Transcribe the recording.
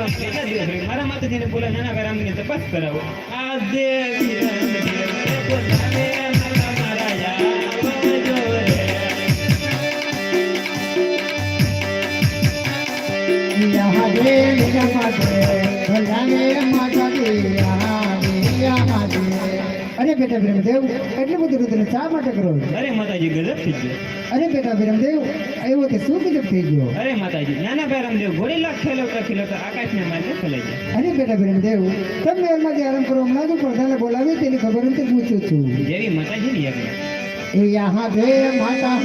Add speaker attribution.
Speaker 1: મારા માતાજીને બોલા નાના ભાઈ રામને તપાસ કરાવો આ દેવી રંગ બોલાવે મારા મારા યાર રે
Speaker 2: यहाँ અરે બેટા બ્રહ્મદેવ એટલું બધું રુદ્ર શા માટે કરો?
Speaker 1: અરે માતાજી ગજબ થઈ ગયો.
Speaker 2: અરે બેટા બ્રહ્મદેવ એવો તે શું ગજબ થઈ ગયો?
Speaker 1: અરે માતાજી નાના ભાઈ રામદેવ ઘોડી લાખ તો ખેલવતા આકાશને માર્ગે ફેલાઈ ગયા
Speaker 2: અરે બેટા બ્રહ્મદેવ તમે જે આરામ કરો હમણાં તો પ્રધાને બોલાવી તેની ખબર નથી પૂછું છું.
Speaker 1: જેવી માતાજીની યજ્ઞ
Speaker 2: એ યહાં દે માતા